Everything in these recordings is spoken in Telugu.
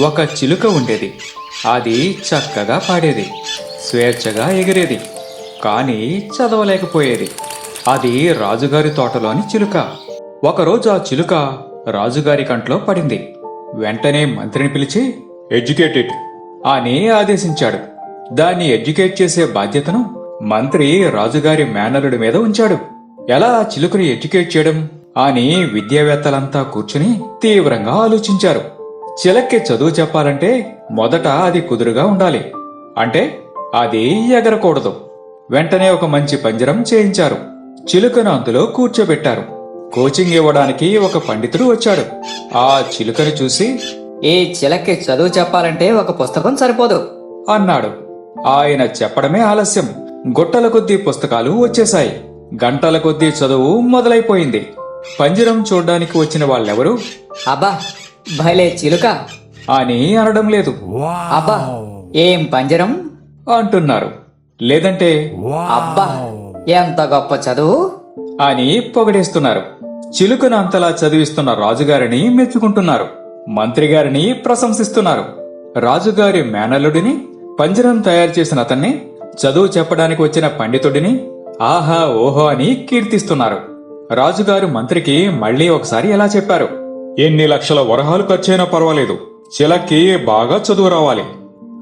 ఒక చిలుక ఉండేది. అది చక్కగా పాడేది. స్వేచ్ఛగా ఎగిరేది. కానీ చదవలేకపోయేది. అది రాజుగారి తోటలోని చిలుక. ఒకరోజు ఆ చిలుక రాజుగారి కంట్లో పడింది. వెంటనే మంత్రిని పిలిచి ఎడ్యుకేటెడ్ అని ఆదేశించాడు. దాన్ని ఎడ్యుకేట్ చేసే బాధ్యతను మంత్రి రాజుగారి మేనలుడి మీద ఉంచాడు. ఎలా ఆ చిలుకను ఎడ్యుకేట్ చేయడం? అని విద్యావేత్తలంతా కూర్చుని తీవ్రంగా ఆలోచించారు. చిలక్కి చదువు చెప్పాలంటే మొదట అది కుదురుగా ఉండాలి. అంటే అది ఎగరకూడదు. వెంటనే ఒక మంచి పంజరం చేయించారు. చిలుకను అందులో కూర్చోబెట్టారు. కోచింగ్ ఇవ్వడానికి ఒక పండితుడు వచ్చాడు. ఆ చిలుకను చూసి ఈ చిలక్కి చదువు చెప్పాలంటే ఒక పుస్తకం సరిపోదు అన్నాడు. ఆయన చెప్పడమే ఆలస్యం. గుట్టల కొద్దీ పుస్తకాలు వచ్చేశాయి. గంటల కొద్దీ చదువు మొదలైపోయింది. పంజరం చూడ్డానికి వచ్చిన వాళ్ళెవరూ? అబ్బా భలే చిలుక. అని అనడం లేదు. అబ్బా ఏం పంజరం? అంటున్నారు. లేదంటే అబ్బా ఎంత గొప్ప చదువు. అని పొగడేస్తున్నారు. చిలుకను అంతలా చదివిస్తున్న రాజుగారిని మెచ్చుకుంటున్నారు. మంత్రిగారిని ప్రశంసిస్తున్నారు. రాజుగారి మేనల్లుడిని పంజరం తయారు చేసిన అతన్ని చదువు చెప్పడానికి వచ్చిన పండితుడిని ఆహా ఓహో అని కీర్తిస్తున్నారు. రాజుగారు మంత్రికి మళ్ళీ ఒకసారి ఎలా చెప్పారు? ఎన్ని లక్షల వరహాలు ఖర్చైనా పర్వాలేదు. చిలక్కి బాగా చదువు రావాలి.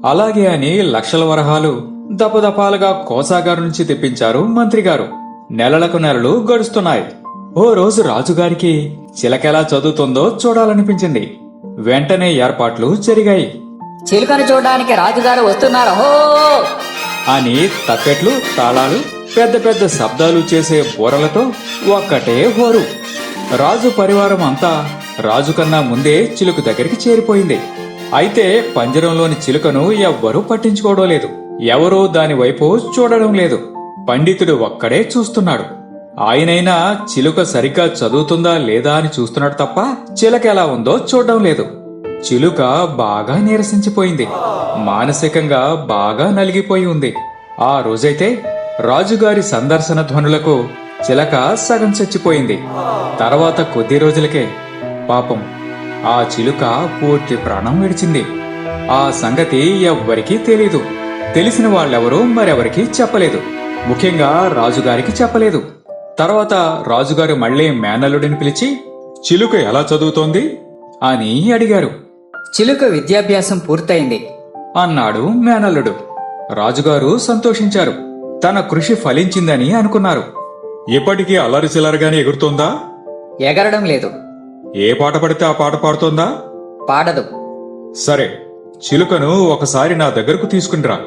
అలాగే అని లక్షల వరహాలు దపదపాలుగా కోసాగారు నుంచి తెప్పించారు మంత్రిగారు. నెలలకు నెలలు గడుస్తున్నాయి. ఓ రోజు రాజుగారికి చిలకెలా చదువుతుందో చూడాలనిపించింది. వెంటనే ఏర్పాట్లు జరిగాయి. చిలుకను చూడడానికి రాజుగారు వస్తున్నారు. అని తప్పెట్లు తాళాలు పెద్ద పెద్ద శబ్దాలు చేసే బూరలతో ఒక్కటే హోరు. రాజు పరివారం అంతా రాజు కన్నా ముందే చిలుక దగ్గరికి చేరిపోయింది. అయితే పంజరంలోని చిలుకను ఎవ్వరూ పట్టించుకోవడం లేదు. ఎవరూ దాని వైపు చూడడం లేదు. పండితుడు ఒక్కడే చూస్తున్నాడు. ఆయనైనా చిలుక సరిగ్గా చదువుతుందా లేదా అని చూస్తున్నాడు తప్ప చిలక ఎలా ఉందో చూడడం లేదు. చిలుక బాగా నీరసించిపోయింది. మానసికంగా బాగా నలిగిపోయి ఉంది. ఆ రోజైతే రాజుగారి సందర్శన ధ్వనులకు చిలక సగం చచ్చిపోయింది. తర్వాత కొద్ది రోజులకే పాపం. ఆ చిలుక పూర్తి ప్రాణం విడిచింది. ఆ సంగతి ఎవ్వరికీ తెలీదు. తెలిసిన వాళ్ళెవరూ మరెవరికీ చెప్పలేదు. ముఖ్యంగా రాజుగారికి చెప్పలేదు. తర్వాత రాజుగారు మళ్ళీ మేనల్లుడిని పిలిచి చిలుక ఎలా చదువుతోంది? అని అడిగారు. చిలుక విద్యాభ్యాసం పూర్తయింది అన్నాడు మేనల్లుడు. రాజుగారు సంతోషించారు. తన కృషి ఫలించిందని అనుకున్నారు. ఇప్పటికీ అల్లరి చిల్లరగానే ఎగురుతోందా? ఎగరడం లేదు. ఏ పాట పడితే ఆ పాట పాడుతోందా? పాడదు. సరే చిలుకను ఒకసారి నా దగ్గరకు తీసుకునిరా.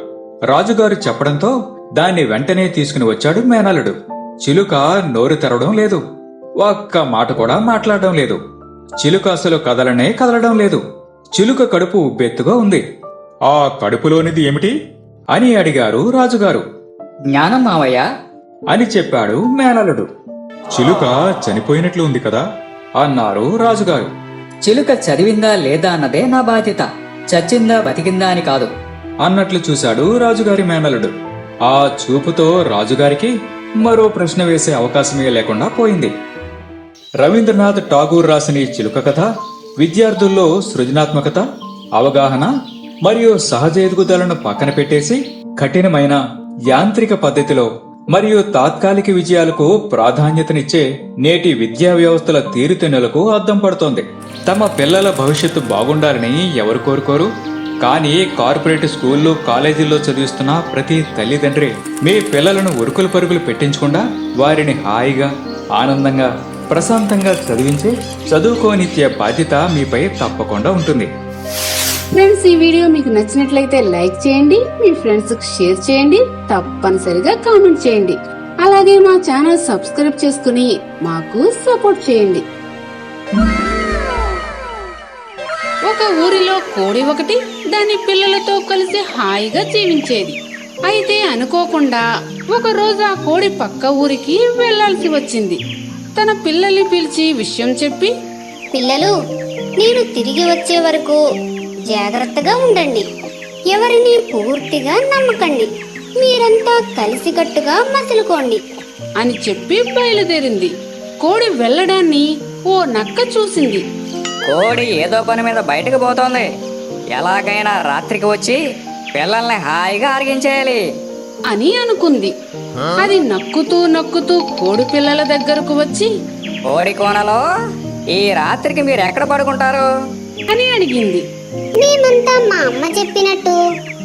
రాజుగారు చెప్పడంతో దాన్ని వెంటనే తీసుకుని వచ్చాడు మేనల్లుడు. చిలుక నోరు తెరవడం లేదు. ఒక్క మాట కూడా మాట్లాడడం లేదు. చిలుక అసలు కదలనే కదలడం లేదు. చిలుక కడుపు ఉబ్బెత్తుగా ఉంది. ఆ కడుపులోనిది ఏమిటి? అని అడిగారు రాజుగారు. జ్ఞానం మావయ్య. అని చెప్పాడు మేనలుడు చిలుక చనిపోయినట్లు ఉంది కదా? అన్నారు రాజుగారు. చిలుక చదివిందా లేదా అన్నదే నా బాధ్యత. చచ్చిందా బతికిందా అని కాదు. అన్నట్లు చూశాడు రాజుగారి మేనలుడు. ఆ చూపుతో రాజుగారికి మరో ప్రశ్న వేసే అవకాశమే లేకుండా పోయింది. రవీంద్రనాథ్ ఠాగూర్ రాసిన ఈ చిలుక కథ విద్యార్థుల్లో సృజనాత్మకత అవగాహన మరియు సహజ ఎదుగుదలను పక్కన పెట్టేసి కఠినమైన యాంత్రిక పద్ధతిలో మరియు తాత్కాలిక విజయాలకు ప్రాధాన్యతనిచ్చే నేటి విద్యా వ్యవస్థల తీరుతెన్నులకు అద్దం పడుతోంది. తమ పిల్లల భవిష్యత్తు బాగుండాలని ఎవరు కోరుకోరు? కానీ కార్పొరేట్ స్కూళ్ళు కాలేజీల్లో చదివిస్తున్న ప్రతి తల్లిదండ్రి మీ పిల్లలను ఉరుకులు పరుగులు పెట్టించకుండా వారిని హాయిగా ఆనందంగా ప్రశాంతంగా చదివించి చదువుకోనిచ్చే బాధ్యత మీపై తప్పకుండా ఉంటుంది. ఫ్రెండ్స్ ఈ వీడియో మీకు నచ్చినట్లయితే లైక్ చేయండి మీ ఫ్రెండ్స్కి షేర్ చేయండి తప్పనిసరిగా కామెంట్ చేయండి. అలాగే మా ఛానల్ సబ్స్క్రైబ్ చేసుకుని మాకు సపోర్ట్ చేయండి. ఒక ఊరిలో కోడి ఒకటి దాని పిల్లలతో కలిసి హాయిగా జీవించేది. అయితే అనుకోకుండా ఒక రోజు ఆ కోడి పక్క ఊరికి వెళ్ళాల్సి వచ్చింది. తన పిల్లల్ని పిలిచి విషయం చెప్పి పిల్లలు నేను తిరిగి వచ్చే వరకు జాగ్రత్తగా ఉండండి. ఎవరిని పూర్తిగా నమ్మకండి. మీరంతా కలిసికట్టుగా మసులుకోండి. అని చెప్పి బయలుదేరింది. కోడి వెళ్ళడాన్ని ఓ నక్క చూసింది. కోడి ఏదో పని మీద బయటకు పోతోంది. ఎలాగైనా రాత్రికి వచ్చి పిల్లల్ని హాయిగా అరిగించేయాలి. అని అనుకుంది. అది నక్కుతూ నక్కుతూ కోడి పిల్లల దగ్గరకు వచ్చి కోడి కోనలో ఈ రాత్రికి మీరు ఎక్కడ పడుకుంటారు? అని అడిగింది. మేమంతా మా అమ్మ చెప్పినట్టు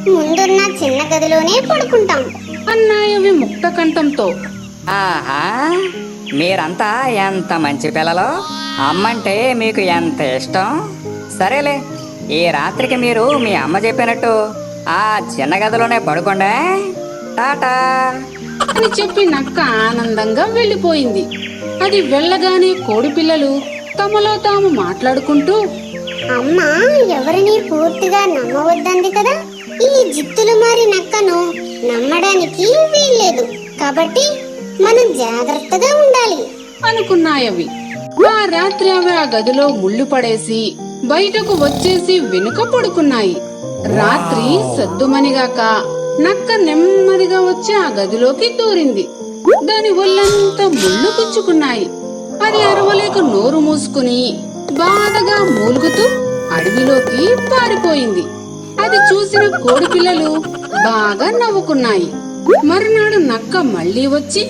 ముందున్న చిన్న గదిలోనే పడుకుంటాం. అన్నాయవి ముక్త కంఠంతో. ఆహా మీరంతా ఎంత మంచి పిల్లలు? అమ్మంటే మీకు ఎంత ఇష్టం? సరేలే ఈ రాత్రికి మీరు మీ అమ్మ చెప్పినట్టు ఆ చిన్న గదిలోనే పడుకోండే. టాటా. అని చెప్పి నక్క ఆనందంగా వెళ్ళిపోయింది. అది వెళ్ళగానే కోడి పిల్లలు తమలో తాము మాట్లాడుకుంటూ అమ్మ ఎవరిని పూర్తిగా నమ్మవద్దంది కదా? ఈ జిత్తులు మారి నక్కను నమ్మడానికి వీల్లేదు. కాబట్టి మనం జాగ్రత్తగా ఉండాలి. అనుకున్నాయవి. ఆ రాత్రి అవి ఆ గదిలో ముళ్ళు పడేసి బయటకు వచ్చేసి వెనుక పడుకున్నాయి. రాత్రి సద్దుమనిగాక నక్క నెమ్మదిగా వచ్చి ఆ గదిలోకి దూరింది. దాని ఒళ్ళంతా ముళ్ళు గుచ్చుకున్నాయి అది అరవలేక నోరు మూసుకుని బాధగా మూలుగుతూ అడవిలోకి పారిపోయింది. అది చూసిన కోడి పిల్లలు బాగా నవ్వుకున్నాయి. మరునాడు నక్క మళ్ళీ వచ్చి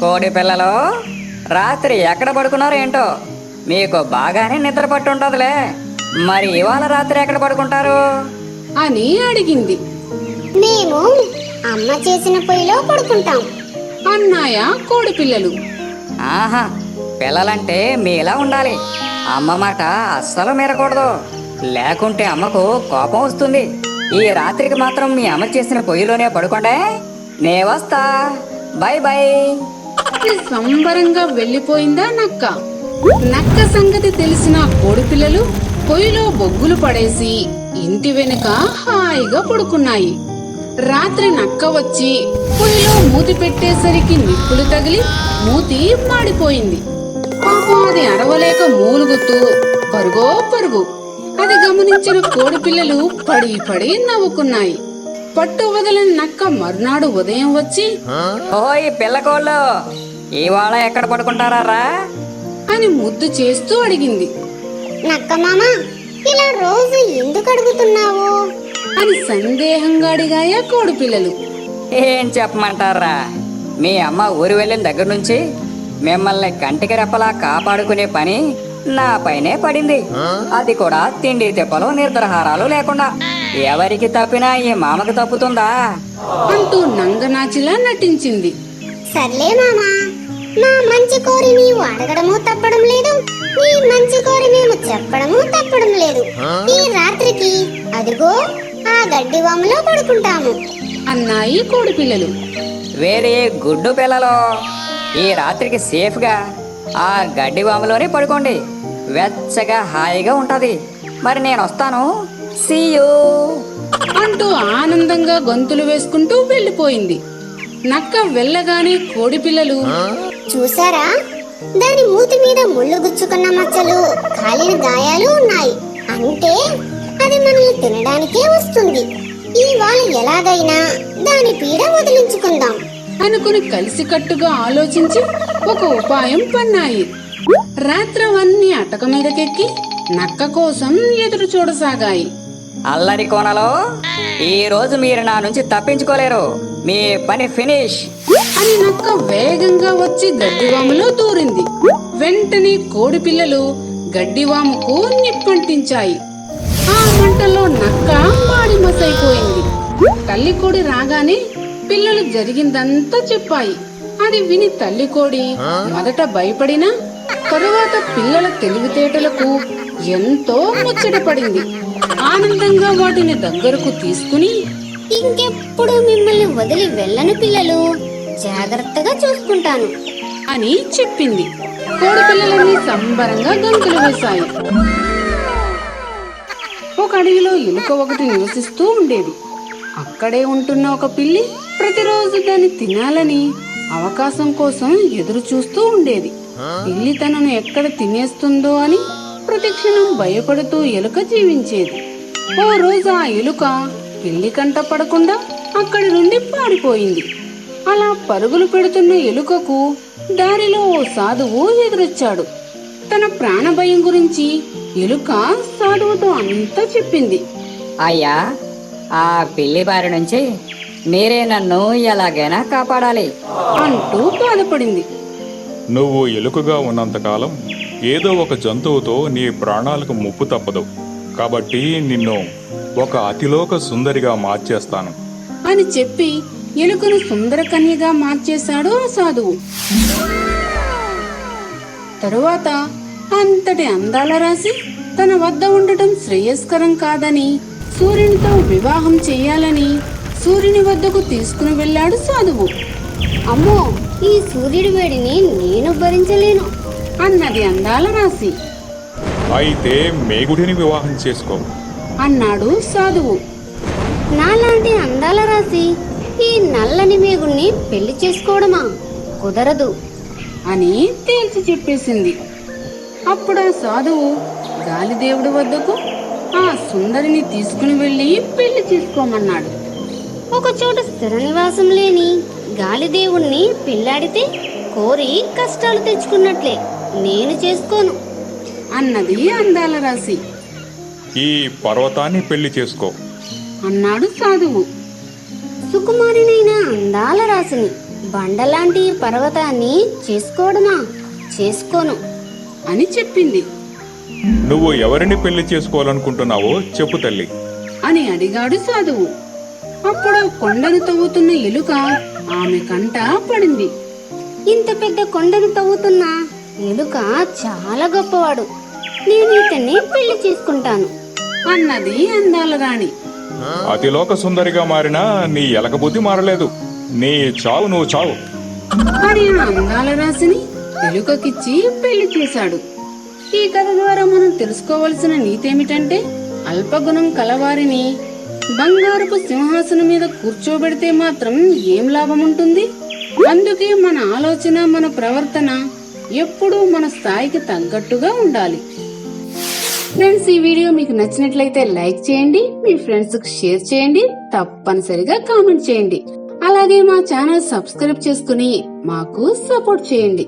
కోడి పిల్లలు రాత్రి ఎక్కడ పడుకున్నారో ఏంటో? మీకు బాగానే నిద్ర పట్టుంటదిలే. మరి ఇవాళ రాత్రి ఎక్కడ పడుకుంటారు? అని అడిగింది. మేము అమ్మ చేసిన పొయ్యిలో పడుకుంటాం. అన్నాయ కోడి పిల్లలు. ఆహా పిల్లలంటే మీలా ఉండాలి. అమ్మ మాట అస్సలు మీరకూడదు. లేకుంటే అమ్మకు కోపం వస్తుంది. ఈ రాత్రికి మాత్రం మీ అమ్మ చేసిన పొయ్యిలోనే పడుకోండే. నే వస్తా. Bye bye. సంబరంగా వెళ్ళిపోయిందా నక్క? నక్క సంగతి తెలిసిన కోడిపిల్లలు పొయ్యిలో బొగ్గులు పడేసి ఇంటి వెనుక హాయిగా పడుకున్నాయి. రాత్రి నక్క వచ్చి పొయ్యిలో మూతి పెట్టేసరికి నిప్పులు తగిలి మూతి మాడిపోయింది. పాపం అది అరవలేక మూలుగుతూ పరుగో పరుగు. అది గమనించిన కోడి పిల్లలు పడి పడి నవ్వుకున్నాయి. పట్టు వదలని నక్క మర్నాడు ఉదయం వచ్చి ఓయ్ పిల్లకోళ్ళు ఇవాళ ఎక్కడ పడుకుంటారా రా? అని ముద్దు చేస్తూ అడిగింది. నక్క మామ ఇలా రోజు ఎందుకు అడుగుతున్నావు? అని సందేహంగా అడిగాయా కోడి పిల్లలు. ఏం చెప్పమంటారా? మీ అమ్మ ఊరు వెళ్ళిన దగ్గర నుంచి మిమ్మల్ని కంటికి రెప్పలా కాపాడుకునే పని నా పైనే పడింది. అది కూడా తిండి తిప్పలు నిర్ధారాలు లేకుండా. ఎవరికి తప్పినా ఈ మామకు తప్పుతుందా? అంటూ నంగనాచిలా నటించింది. సర్లే మామా మా మంచి కోరి నీవు అడగడము తప్పడం లేదు నీ మంచి కోరి మేము చెప్పడము తప్పడం లేదు. ఈ రాత్రికి అదిగో ఆ గడ్డి వాములో పడుకుంటాము. అన్నాయి కోడి పిల్లలు. వేరే గుడ్డు పిల్లలు. ఈ రాత్రికి సేఫ్గా ఆ గడ్డి వాములోనే పడుకోండి. వెచ్చగా హాయిగా ఉంటది. మరి నేను వస్తాను. సీయూ అంటూ ఆనందంగా గొంతులు వేసుకుంటూ వెళ్ళిపోయింది. నక్క వెళ్ళగానే కోడి పిల్లలు చూసారా? దాని మూతి మీద ముళ్ళు గుచ్చుకున్న మచ్చలు కాలిన గాయాలు ఉన్నాయి. అంటే అది మనల్ని తినడానికే వస్తుంది. ఇవాళ ఎలాగైనా దాని పీడ వదిలించుకుందాం. అనుకుని కలిసికట్టుగా ఆలోచించి ఒక ఉపాయం పన్నాయి. రాత్రవన్నీ అటక మీదకెక్కి నక్క కోసం ఎదురు చూడసాగాయి. అల్లరి కోనలో ఈ రోజు మీరు నా నుంచి తప్పించుకోలేరు. మీ పని ఫినిష్. అని నక్క వేగంగా వచ్చి గడ్డివాములో దూరింది. వెంటనే కోడి పిల్లలు గడ్డివాముకు నిప్పంటించాయి. ఆ మంటలో నక్క మాడి మసైపోయింది తల్లి కోడి రాగానే పిల్లలు జరిగిందంతా చెప్పాయి. అది విని తల్లి కోడి మొదట భయపడినా తరువాత పిల్లల తెలివితేటలకు ఎంతో ముచ్చటపడింది ఆనందంగా వాటిని దగ్గరకు తీసుకుని ఇంకెప్పుడు మిమ్మల్ని వదిలి వెళ్ళను పిల్లలు జాగ్రత్తగా చూసుకుంటాను. అని చెప్పింది. కోడి పిల్లలన్నీ సంబరంగా గంతులు వేశాయి. ఒక అడవిలో ఎలుక ఒకటి నివసిస్తూ ఉండేది. అక్కడే ఉంటున్న ఒక పిల్లి ప్రతిరోజు దాన్ని తినాలని అవకాశం కోసం ఎదురు చూస్తూ ఉండేది. పిల్లి తనను ఎక్కడ తినేస్తుందో అని ప్రతిక్షణం భయపడుతూ ఎలుక జీవించేది. ఓ రోజు ఆ ఎలుక పిల్లి కంట పడకుండా అక్కడి నుండి పారిపోయింది. అలా పరుగులు పెడుతున్న ఎలుకకు దారిలో ఓ సాధువు ఎదురొచ్చాడు. తన ప్రాణ భయం గురించి ఎలుక సాధువుతో అంతా చెప్పింది. అయ్యా ఆ పిల్లి బారి నుంచి మీరే నన్ను ఎలాగైనా కాపాడాలి అంటూ బాధపడింది. నువ్వు ఎలుకగా ఉన్నంతకాలం ఏదో ఒక జంతువుతో నీ ప్రాణాలకు ముప్పు తప్పదు. కాబట్టి నిన్ను ఒక అతిలోక సుందరిగా మార్చేస్తాను. అని చెప్పి ఎలుకను సుందర కన్యగా మార్చేశాడు ఆ సాధువు. తరువాత అంతటి అందాల రాసి తన వద్ద ఉండటం శ్రేయస్కరం కాదని సూర్యునితో వివాహం చెయ్యాలని సూర్యుని వద్దకు తీసుకుని వెళ్ళాడు సాధువు. అమ్మో ఈ సూర్యుడి వేడిని నేను భరించలేను అన్నది అందాల రాశి. అయితే మేగుడిని వివాహం చేసుకో అన్నాడు సాధువు. నాలాంటి అందాల రాసి ఈ నల్లని మేగుణ్ణి పెళ్ళి చేసుకోవడమా? కుదరదు అని తేల్చి చెప్పేసింది. అప్పుడు ఆ సాధువు గాలిదేవుడి వద్దకు ఆ సుందరిని తీసుకుని వెళ్ళి పెళ్ళి చేసుకోమన్నాడు. ఒక చోట స్థిర నివాసం లేని గాలిదేవుణ్ణి పెళ్ళాడితే కోరి కష్టాలు తెచ్చుకున్నట్లే నేను చేసుకోను. అన్నది అందాల రాశి. ఈ పర్వతాన్ని పెళ్ళి చేసుకో. అన్నాడు సాధువు. సుకుమారినైన అందాల రాశిని బండలాంటి ఈ పర్వతాన్ని చేసుకోవడమా? చేసుకోను. అని చెప్పింది. నువ్వు ఎవరిని పెళ్ళి చేసుకోవాలనుకుంటున్నావో చెప్పు తల్లి. అని అడిగాడు సాధువు. అప్పుడు ఆ కొండను తవ్వుతున్న ఎలుక ఆమె కంట పడింది. ఇంత పెద్ద కొండను తవ్వుతున్న ఎలుక చాలా గొప్పవాడు. నేను ఇతన్ని పెళ్ళి చేసుకుంటాను. అన్నది అందాల రాణి అతిలోక సుందరిగా మారినా నీ ఎలక బుద్ధి మారలేదు. నీ చావు నువ్వు చావు. అని అందాల రాశిని ఎలుకకిచ్చి పెళ్ళి చేశాడు. ఈ కథ ద్వారా మనం తెలుసుకోవలసిన నీతేమిటంటే అల్పగుణం కలవారిని బంగారపు సింహాసనం మీద కూర్చోబెడితే మాత్రం ఏం లాభం ఉంటుంది అందుకే మన ఆలోచన మన ప్రవర్తన ఎప్పుడూ మన స్థాయికి తగ్గట్టుగా ఉండాలి. ఫ్రెండ్స్ ఈ వీడియో మీకు నచ్చినట్లయితే లైక్ చేయండి మీ ఫ్రెండ్స్కు షేర్ చేయండి తప్పనిసరిగా కామెంట్ చేయండి. అలాగే మా ఛానల్ సబ్స్క్రైబ్ చేసుకుని మాకు సపోర్ట్ చేయండి.